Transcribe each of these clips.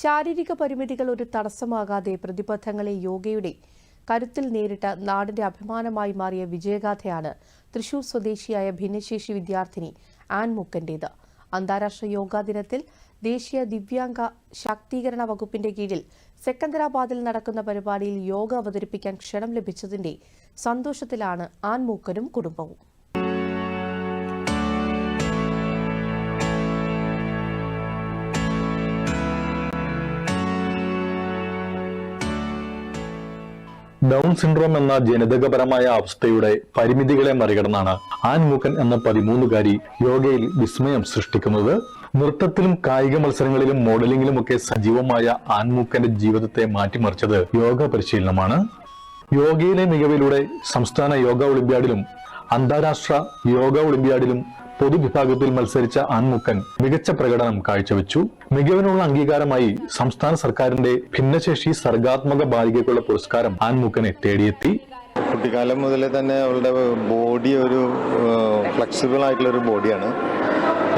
ശാരീരിക പരിമിതികൾ ഒരു തടസ്സമാകാതെ പ്രതിബദ്ധങ്ങളെ യോഗയുടെ കരുത്തിൽ നേരിട്ട് നാടിന്റെ അഭിമാനമായി മാറിയ വിജയഗാഥയാണ് തൃശൂർ സ്വദേശിയായ ഭിന്നശേഷി വിദ്യാർത്ഥിനി ആൻ മുക്കന്റേത്. അന്താരാഷ്ട്ര യോഗാ ദിനത്തിൽ ദേശീയ ദിവ്യാംഗ ശാക്തീകരണ വകുപ്പിന്റെ കീഴിൽ സെക്കന്ദരാബാദിൽ നടക്കുന്ന പരിപാടിയിൽ യോഗ അവതരിപ്പിക്കാൻ ക്ഷണം ലഭിച്ചതിന്റെ സന്തോഷത്തിലാണ് ആൻ മൂക്കനും കുടുംബവും. ഡൗൺ സിൻഡ്രോം എന്ന ജനിതകപരമായ അവസ്ഥയുടെ പരിമിതികളെ മറികടന്നാണ് ആൻ എന്ന പതിമൂന്നുകാരി യോഗയിൽ വിസ്മയം സൃഷ്ടിക്കുന്നത്. നൃത്തത്തിലും കായിക മത്സരങ്ങളിലും മോഡലിംഗിലും ഒക്കെ സജീവമായ ആൻമൂക്കന്റെ ജീവിതത്തെ മാറ്റിമറിച്ചത് യോഗ പരിശീലനമാണ്. യോഗയിലെ മികവിലൂടെ സംസ്ഥാന യോഗ ഒളിമ്പ്യാഡിലും അന്താരാഷ്ട്ര യോഗ ഒളിമ്പ്യാഡിലും പൊതുവിഭാഗത്തിൽ മത്സരിച്ച ആൺമുക്കൻ മികച്ച പ്രകടനം കാഴ്ചവെച്ചു. മികവിനുള്ള അംഗീകാരമായി സംസ്ഥാന സർക്കാരിന്റെ ഭിന്നശേഷി സർഗാത്മക ബാലികയ്ക്കുള്ള പുരസ്കാരം ആൺമുക്കനെ തേടിയെത്തി. കുട്ടിക്കാലം മുതലേ തന്നെ അവളുടെ ബോഡി ഒരു ഫ്ലെക്സിബിൾ ആയിട്ടുള്ള ഒരു ബോഡിയാണ്.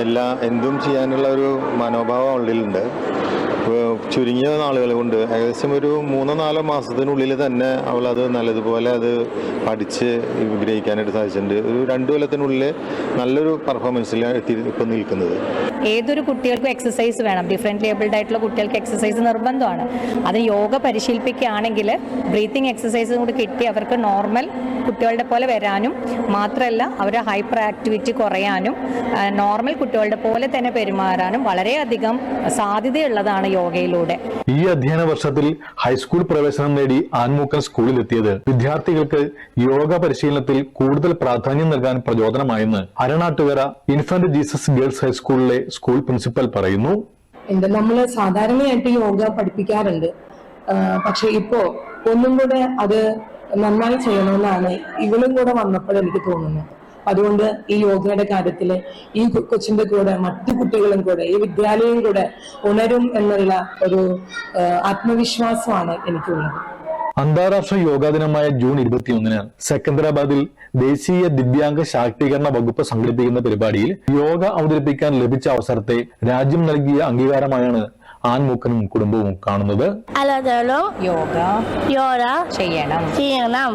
എല്ലാ എന്തും ചെയ്യാനുള്ള ഒരു മനോഭാവം ഇപ്പോൾ ചുരുങ്ങിയ നാളുകൾ കൊണ്ട് ഏകദേശം ഒരു മൂന്നോ നാലോ മാസത്തിനുള്ളിൽ തന്നെ അവൾ അത് നല്ലതുപോലെ അത് പഠിച്ച് വിഗ്രഹിക്കാനായിട്ട് സാധിച്ചിട്ടുണ്ട്. ഒരു രണ്ടു കൊല്ലത്തിനുള്ളിൽ നല്ലൊരു പെർഫോമൻസിലാണ് എത്തി ഇപ്പം നിൽക്കുന്നത്. ഏതൊരു കുട്ടികൾക്കും എക്സസൈസ് വേണം. ഡിഫറെന്റ് ലേബിൾഡ് ആയിട്ടുള്ള കുട്ടികൾക്ക് എക്സസൈസ് നിർബന്ധമാണ്. അത് യോഗ പരിശീലിപ്പിക്കുകയാണെങ്കിൽ ബ്രീത്തിങ് എക്സസൈസും കൂടി കിട്ടി അവർക്ക് നോർമൽ കുട്ടികളുടെ പോലെ വരാനും മാത്രമല്ല അവരെ ഹൈപ്പർ ആക്ടിവിറ്റി കുറയാനും നോർമൽ കുട്ടികളുടെ പോലെ തന്നെ പെരുമാറാനും വളരെയധികം സാധ്യതയുള്ളതാണ് യോഗയിലൂടെ. ഈ അധ്യയന വർഷത്തിൽ ഹൈസ്കൂൾ പ്രവേശനം നേടി ആൻമൂക്കൻ സ്കൂളിലെത്തിയത്. വിദ്യാർത്ഥികൾക്ക് യോഗ പരിശീലനത്തിൽ കൂടുതൽ പ്രാധാന്യം നൽകാൻ പ്രചോദനമായെന്ന് അരണാട്ടുകര ഇൻഫന്റ് ജീസസ് ഗേൾസ് ഹൈസ്കൂളിലെ സ്കൂൾ പ്രിൻസിപ്പൽ പറയുന്നു. എന്താ നമ്മൾ സാധാരണയായിട്ട് യോഗ പഠിപ്പിക്കാറുണ്ട്. പക്ഷെ ഇപ്പോ ഒന്നും കൂടെ അത് നന്നായി ചെയ്യണമെന്നാണ് ഇവളും കൂടെ വന്നപ്പോൾ എനിക്ക് തോന്നുന്നത്. അതുകൊണ്ട് ഈ യോഗയുടെ കാര്യത്തിൽ ഈ കൊച്ചിന്റെ കൂടെ മറ്റു കുട്ടികളും കൂടെ ഈ വിദ്യാലയം കൂടെ ഉണരും എന്നുള്ള ഒരു ആത്മവിശ്വാസമാണ് എനിക്കുള്ളത്. അന്താരാഷ്ട്ര യോഗാ ദിനമായ ജൂൺ ഇരുപത്തിയൊന്നിന് സെക്കന്ദരാബാദിൽ ദേശീയ ദിവ്യാംഗ ശാക്തീകരണ വകുപ്പ് സംഘടിപ്പിക്കുന്ന പരിപാടിയിൽ യോഗ അവതരിപ്പിക്കാൻ ലഭിച്ച അവസരത്തെ രാജ്യം നൽകിയ അംഗീകാരമായാണ് ആൺമൂക്കനും കുടുംബവും കാണുന്നത്. യോഗ യോഗ യോര ചെയ്യണം. ചെയ്യണം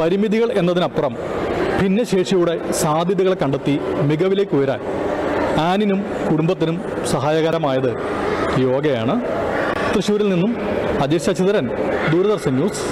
പരിമിതികൾ എന്നതിനപ്പുറം ഭിന്നശേഷിയുടെ സാധ്യതകൾ കണ്ടെത്തി മികവിലേക്ക് ഉയരാൻ ആനിനും കുടുംബത്തിനും സഹായകരമായത് യോഗയാണ്. തൃശ്ശൂരിൽ നിന്നും അജയ് ശശിധരൻ ദൂരദർശൻ ന്യൂസ്.